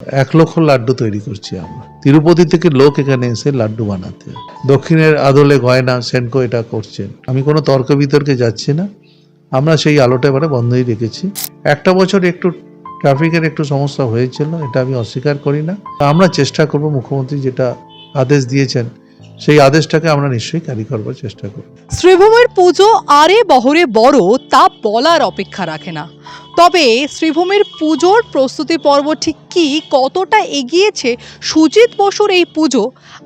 এক লক্ষ লাড্ডু তৈরি করছি আমরা। তিরুপতি থেকে লোক এখানে এসে লাড্ডু বানাতে। দক্ষিণের আদলে গয়না, সেনকো এটা করছেন। আমি কোনো তর্ক বিতর্কে যাচ্ছি না। আমরা সেই আলোটা এবারে বন্ধই রেখেছি। একটা বছর একটু ট্রাফিকের একটু সমস্যা হয়েছিল, এটা আমি অস্বীকার করি না। আমরা চেষ্টা করব, মুখ্যমন্ত্রী যেটা আদেশ দিয়েছেন, সেই আদেশটাকে আমরা নিশ্চয়ই ক্যারি করবার চেষ্টা করব। শ্রীভূমের পুজো আরে বহরে বড়, তা বলার অপেক্ষা রাখে না। তবে শ্রীভূমির পুজোর প্রস্তুতি পর্ব ঠিক কী, কতটা এগিয়েছে সুজিত বসুর এই পুজো,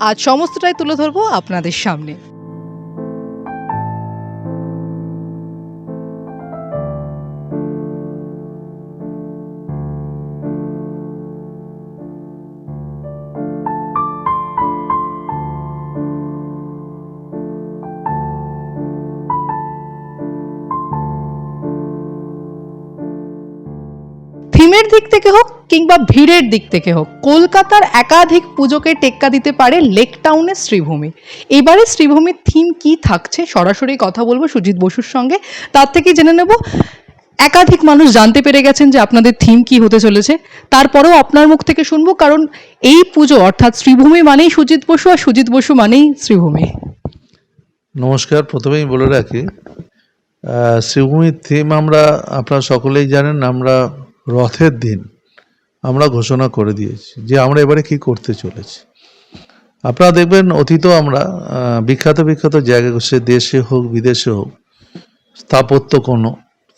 আজ সমস্তটাই তুলে ধরবো আপনাদের সামনে। থিমের দিক থেকে হোক কিংবা ভিড়ের দিক থেকে হোক, কলকাতার একাধিক পুজোকে টেক্কা দিতে পারে লেক টাউনের শ্রীভূমি। এবারে শ্রীভূমির থিম কি থাকছে সরাসরি কথা বলব সুজিত বসুর সঙ্গে। তার থেকে জেনে নেব, একাধিক মানুষ জানতে পেরে গেছেন যে আপনাদের থিম কি হতে চলেছে। তারপরেও আপনার মুখ থেকে শুনব, কারণ এই পুজো অর্থাৎ শ্রীভূমি মানেই সুজিত বসু আর সুজিত বসু মানেই শ্রীভূমি। নমস্কার, প্রথমেই বলে রাখি শ্রীভূমির থিম আমরা আপনারা সকলেই জানেন, আমরা রথের দিন আমরা ঘোষণা করে দিয়েছি যে আমরা এবারে কি করতে চলেছি। আপনারা দেখবেন অতীত আমরা বিখ্যাত বিখ্যাত জায়গা সে দেশে হোক, বিদেশে হোক, স্থাপত্য কোনো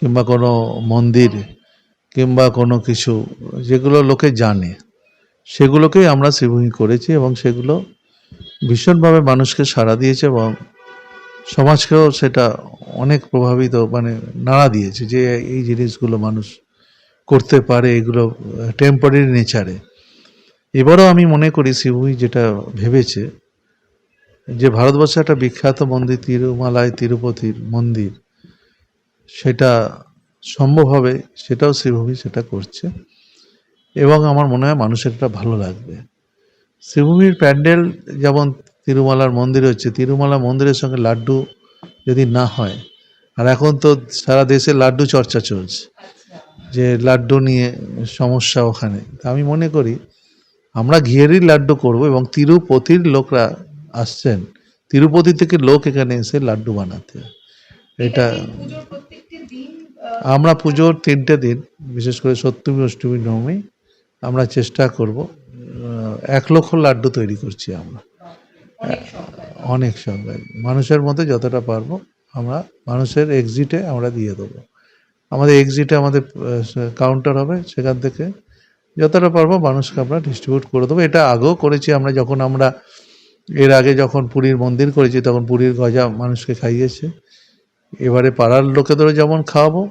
কিংবা কোনো মন্দির কিংবা কোনো কিছু যেগুলো লোকে জানে, সেগুলোকেই আমরা শ্রীভূমি করেছি এবং সেগুলো ভীষণভাবে মানুষকে সাড়া দিয়েছে এবং সমাজকেও সেটা অনেক প্রভাবিত মানে নাড়া দিয়েছে যে এই জিনিসগুলো মানুষ করতে পারে, এগুলো টেম্পোরারি নেচারে এবারও আমি মনে করি শিবুই যেটা ভেবেছে, যে ভারতবর্ষে একটা বিখ্যাত মন্দির, তিরুমালায় তিরুপতির মন্দির, সেটা সম্ভব হবে, সেটাও শ্রীভূমি সেটা করছে, এবং আমার মনে হয় মানুষের এটা ভালো লাগবে। শ্রীভূমির প্যান্ডেল যেমন তিরুমালার মন্দির হচ্ছে, তিরুমালা মন্দিরের সঙ্গে লাড্ডু যদি না হয়, আর এখন তো সারা দেশে লাড্ডু চর্চা চলছে। যে লাড্ডু নিয়ে সমস্যা ওখানে। তা আমি মনে করি আমরা ঘিয়েরই লাড্ডু করব এবং তিরুপতির লোকরা আসছেন। তিরুপতি থেকে লোক এখানে এসে লাড্ডু বানাতে। এটা আমরা পুজোর তিনটে দিন বিশেষ করে সপ্তমী অষ্টমী নবমী আমরা চেষ্টা করব এক লক্ষ লাড্ডু তৈরি করছি আমরা। অনেক সংখ্যায়। মানুষের মধ্যে যতটা পারব আমরা মানুষের এক্সিটে আমরা দিয়ে দেবো। আমাদের এক্সিটে আমাদের কাউন্টার হবে সেখান থেকে। যতটা পারব মানুষকে আমরা ডিস্ট্রিবিউট করে দেবো। এটা আগেও করেছি আমরা যখন আমরা, এর আগে যখন পুরীর মন্দির করেছি তখন পুরীর গজা মানুষকে খাইয়েছে। এবারে পাড়ার লোকেদেরও যেমন খাওয়াবো,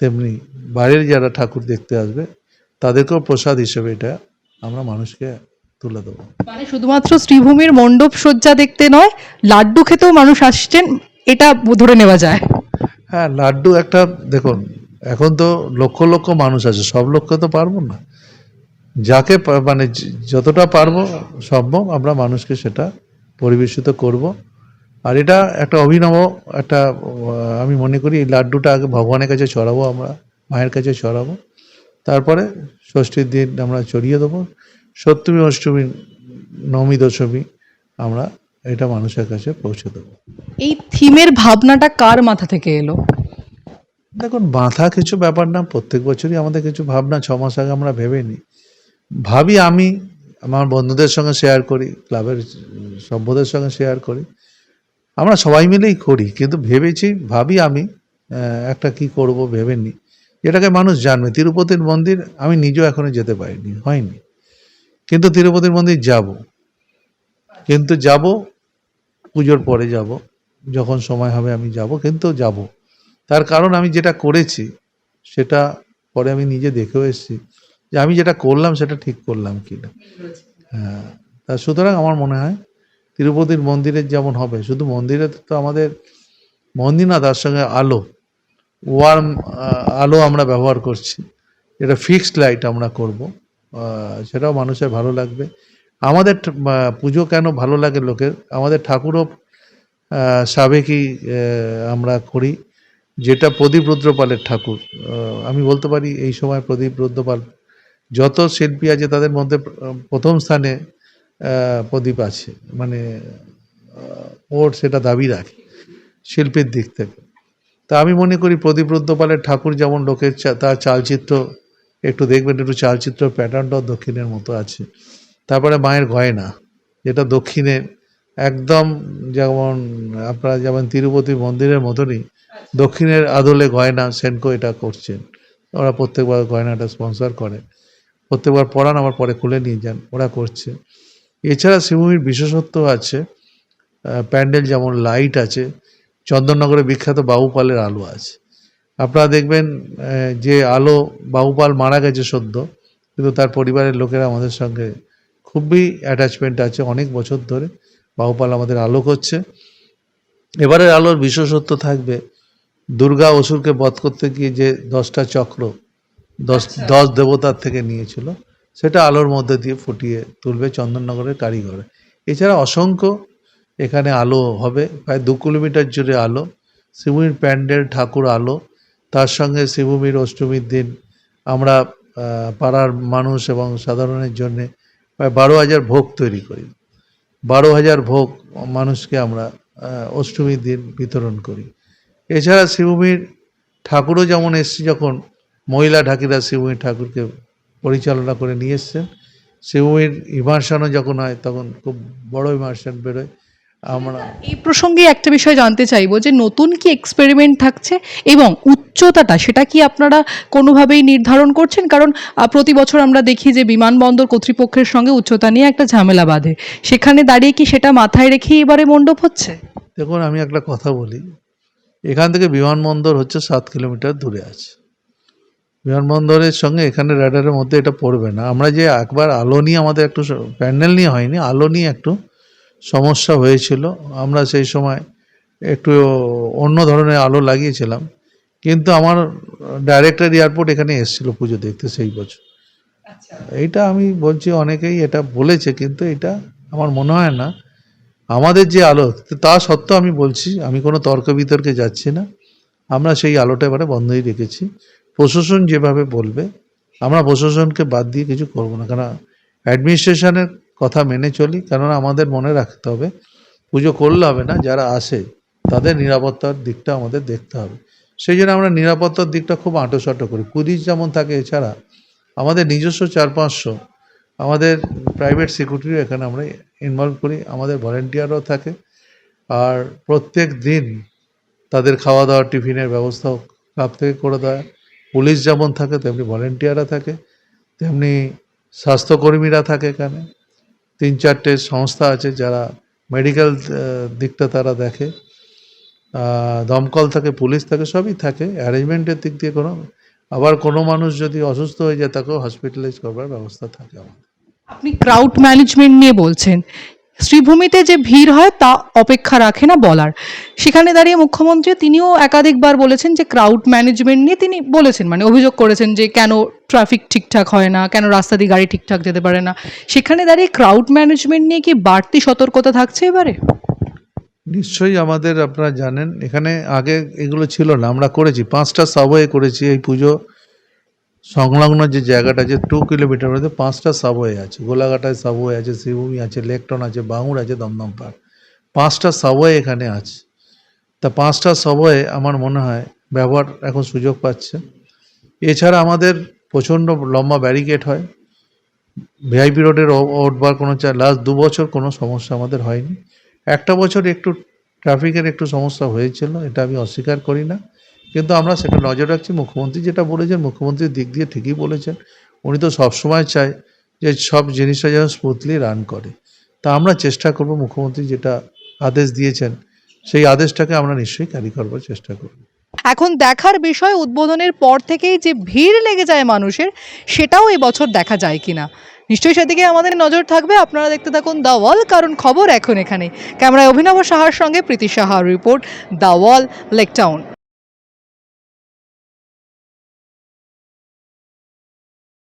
তেমনি বাইরের যারা ঠাকুর দেখতে আসবে, তাদেরকেও প্রসাদ হিসেবে এটা আমরা মানুষকে তুলে দেবো। মানে শুধুমাত্র শ্রীভূমির মণ্ডপ সজ্জা দেখতে নয়, লাড্ডু খেতেও মানুষ আসছেন, এটা ধরে নেওয়া যায়। হ্যাঁ লাড্ডু একটা, দেখুন, এখন তো লক্ষ লক্ষ মানুষ আছে, সব লক্ষ তো পারব না। যাকে মানে যতটা পারব সম্ভব আমরা মানুষকে সেটা পরিবেশিত করব। আর এটা একটা অভিনব একটা আমি মনে করি এই লাড্ডুটা আগে ভগবানের কাছে চড়াবো আমরা মায়ের কাছে চড়াবো তারপরে ষষ্ঠীর দিন আমরা চড়িয়ে দেবো। সপ্তমী, অষ্টমী, নবমী, দশমী আমরা এটা মানুষের কাছে পৌঁছে দেবো। এই থিমের ভাবনাটা কার মাথা থেকে এলো? দেখুন মাথা কিছু ব্যাপার না প্রত্যেক বছরই আমাদের কিছু ভাবনা ছ মাস আগে আমরা ভেবে নিই ভাবি আমি আমার বন্ধুদের সঙ্গে শেয়ার করি ক্লাবের সভ্যদের সঙ্গে শেয়ার করি। আমরা সবাই মিলেই করি কিন্তু ভেবেছি ভাবি আমি একটা কি করব ভেবে নিই যেটাকে মানুষ জানবে তিরুপতির মন্দির আমি নিজেও এখনও যেতে পারিনি হয়নি। কিন্তু তিরুপতির মন্দির যাব। কিন্তু যাব পুজোর পরে যাব, যখন সময় হবে আমি যাব, কিন্তু যাব। তার কারণ আমি যেটা করেছি, সেটা পরে আমি নিজে দেখেও এসেছি যে আমি যেটা করলাম, সেটা ঠিক করলাম কি না হ্যাঁ তা সুতরাং আমার মনে হয় তিরুপতির মন্দিরের যেমন হবে, শুধু মন্দিরে তো আমাদের মন্দির না তার সঙ্গে আলো ওয়ার্ম আলো আমরা ব্যবহার করছি। এটা ফিক্সড লাইট আমরা করব সেটাও মানুষের ভালো লাগবে। আমাদের পুজো কেন ভালো লাগে লোকের? আমাদের ঠাকুরও সাবেকি আমরা করি, যেটা প্রদীপ রুদ্রপালের ঠাকুর। আমি বলতে পারি এই সময় প্রদীপ রুদ্রপাল, যত শিল্পী আছে তাদের মধ্যে প্রথম স্থানে প্রদীপ আছে। মানে ওর সেটা দাবি রাখে শিল্পীর দিক থেকে। তা আমি মনে করি প্রদীপ রুদ্রপালের ঠাকুর যেমন লোকের তার চালচিত্র, একটু দেখবেন, একটু চালচিত্র প্যাটার্নটাও দক্ষিণের মতো আছে। তারপরে মায়ের গয়না, যেটা দক্ষিণে একদম যেমন আপনারা যেমন তিরুপতি মন্দিরের মতনই দক্ষিণের আদলে গয়না সেনকো এটা করছেন। ওরা প্রত্যেকবার গয়নাটা স্পন্সর করে। প্রত্যেকবার পড়ান আমার পরে খুলে নিয়ে যান, ওরা করছে। এছাড়া শিবভূমির বিশেষত্ব আছে প্যান্ডেল যেমন লাইট আছে, চন্দননগরে বিখ্যাত বাবুপালের আলো আছে। আপনারা দেখবেন যে আলো বাবুপাল মারা গেছে সদ্য, কিন্তু তার পরিবারের লোকেরা আমাদের সঙ্গে খুবই অ্যাটাচমেন্ট আছে অনেক বছর ধরে। বাহুপাল আমাদের আলো করছে এবারের আলোর বিশেষত্ব থাকবে দুর্গা অসুরকে বধ করতে গিয়ে যে দশটা চক্র দশ দশ দেবতার থেকে নিয়েছিল সেটা আলোর মধ্যে দিয়ে ফুটিয়ে তুলবে চন্দননগরের কারিগর। এছাড়া অসংখ্য এখানে আলো হবে প্রায় দু কিলোমিটার জুড়ে আলো। শিবভূমির প্যান্ডেল ঠাকুর আলো। তার সঙ্গে শিবভূমির অষ্টমীর দিন আমরা পাড়ার মানুষ এবং সাধারণের জন্যে প্রায় বারো হাজার ভোগ তৈরি করি। বারো হাজার ভোগ মানুষকে আমরা অষ্টমীর দিন বিতরণ করি। এছাড়া শিবভূমির ঠাকুরও যেমন এসছে, যখন মহিলা ঢাকিরা শিবভূমির ঠাকুরকে পরিচালনা করে নিয়ে এসছেন, শিবভূমির ইমার্শনও যখন হয়, তখন খুব বড় ইমার্শন বেরোয়। আমরা এই প্রসঙ্গে একটা বিষয় জানতে চাইব যে নতুন কি এক্সপেরিমেন্ট থাকছে এবং উচ্চতাটা সেটা কি আপনারা কোনোভাবেই নির্ধারণ করছেন? কারণ প্রতি বছর আমরা দেখি যে বিমানবন্দর কর্তৃপক্ষের সঙ্গে উচ্চতা নিয়ে একটা ঝামেলা বাঁধে। সেখানে দাঁড়িয়ে কি সেটা মাথায় রেখে এবারে মণ্ডপ হচ্ছে? দেখুন আমি একটা কথা বলি। এখান থেকে বিমানবন্দর হচ্ছে সাত কিলোমিটার দূরে আছে। বিমানবন্দরের সঙ্গে এখানে রাডারের মধ্যে এটা পড়বে না। আমরা যে একবার আলো নিয়ে আমাদের একটু প্যান্ডেল নিয়ে হয়নি আলো নিয়ে একটু সমস্যা হয়েছিল। আমরা সেই সময় একটু অন্য ধরনের আলো লাগিয়েছিলাম। কিন্তু আমার ডাইরেক্টর এয়ারপোর্ট এখানে এসেছিল পুজো দেখতে সেই বছর। এইটা আমি বলছি অনেকেই এটা বলেছে কিন্তু এটা আমার মনে হয় না। আমাদের যে আলো তা সত্ত্বেও আমি বলছি আমি কোনো তর্ক বিতর্কে যাচ্ছি না। আমরা সেই আলোটা এবারে বন্ধই রেখেছি। প্রশাসন যেভাবে বলবে আমরা প্রশাসনকে বাদ দিয়ে কিছু করব না। কারণ অ্যাডমিনিস্ট্রেশনের কথা মেনে চলি, কেননা আমাদের মনে রাখতে হবে, পুজো করলে হবে না, যারা আসে তাদের নিরাপত্তার দিকটা আমাদের দেখতে হবে। সেই জন্য আমরা নিরাপত্তার দিকটা খুব আঁটোসাঁটো করি। পুলিশ যেমন থাকে, এছাড়া আমাদের নিজস্ব চার পাঁচশো আমাদের প্রাইভেট সিকিউরিটিও এখানে আমরা ইনভলভ করি, আমাদের ভলেন্টিয়ারও থাকে, আর প্রত্যেক দিন তাদের খাওয়া দাওয়া টিফিনের ব্যবস্থাও ক্লাব থেকে করে দেয়। পুলিশ যেমন থাকে, তেমনি ভলেন্টিয়াররা থাকে, তেমনি স্বাস্থ্যকর্মীরা থাকে এখানে। তিন চারটে সংস্থা আছে যারা মেডিকেল দিকটা তারা দেখে। দমকল থাকে, পুলিশ থাকে, সবই থাকে। অ্যারেঞ্জমেন্টের দিক দিয়ে কোনো, আবার কোনো মানুষ যদি অসুস্থ হয়ে যায়, তাকেও হসপিটালাইজ করবার ব্যবস্থা থাকে আমাদের। আপনি ক্রাউড ম্যানেজমেন্ট নিয়ে বলছেন। শ্রীভূমিতে যে ভিড় হয় তা অপেক্ষা রাখে না বলার। সেখানে দাঁড়িয়ে মুখ্যমন্ত্রী তিনিও একাধিকবার বলেছেন যে ক্রাউড ম্যানেজমেন্ট নিয়ে তিনি বলেছেন মানে অভিযোগ করেছেন যে কেন ট্রাফিক ঠিকঠাক হয় না, কেন রাস্তা দিয়ে গাড়ি ঠিকঠাক যেতে পারে না। সেখানে দাঁড়িয়ে ক্রাউড ম্যানেজমেন্ট নিয়ে কি বাড়তি সতর্কতা থাকছে এবারে? নিশ্চয়ই আমাদের আপনারা জানেন, এখানে আগে এগুলো ছিল না, আমরা করেছি, পাঁচটা সাবওয়ে করেছি, এই পুজো সংলগ্ন যে জায়গাটা আছে টু কিলোমিটার মধ্যে পাঁচটা সাবওয়ে আছে। গোলাঘাটায় সাবওয়ে আছে শ্রীভূমি আছে, লেকটন আছে বাঙুর আছে, দমদম পার্ক পাঁচটা সাবওয়ে এখানে আছে। তা পাঁচটা সাবওয়ে আমার মনে হয় ব্যবহার এখন সুযোগ পাচ্ছে। এছাড়া আমাদের প্রচণ্ড লম্বা ব্যারিকেড হয়। ভিআইপি রোডের ওঠবার কোনো লাস্ট দু বছর কোনো সমস্যা আমাদের হয়নি। একটা বছর একটু ট্রাফিকের একটু সমস্যা হয়েছিল, এটা আমি অস্বীকার করি না। কিন্তু আমরা সেটা নজর রাখছি। মুখ্যমন্ত্রী যেটা বলেছেন, মুখ্যমন্ত্রীর দিক দিয়ে ঠিকই বলেছেন। উনি তো সবসময় চায় যে সব জিনিসটা যেন স্মুথলি রান করে। তা আমরা চেষ্টা করব, মুখ্যমন্ত্রী যেটা আদেশ দিয়েছেন, সেই আদেশটাকে আমরা নিশ্চয়ই ক্যারি করবার চেষ্টা করব। এখন দেখার বিষয়, উদ্বোধনের পর থেকেই যে ভিড় লেগে যায় মানুষের, সেটাও এবছর দেখা যায় কিনা। নিশ্চয়ই সেদিকে আমাদের নজর থাকবে। আপনারা দেখতে থাকুন দ্য ওয়াল, কারণ খবর এখন এখানে ক্যামেরায় অভিনব সাহার সঙ্গে প্রীতি সাহার রিপোর্ট দ্য ওয়াল, লেকটাউন।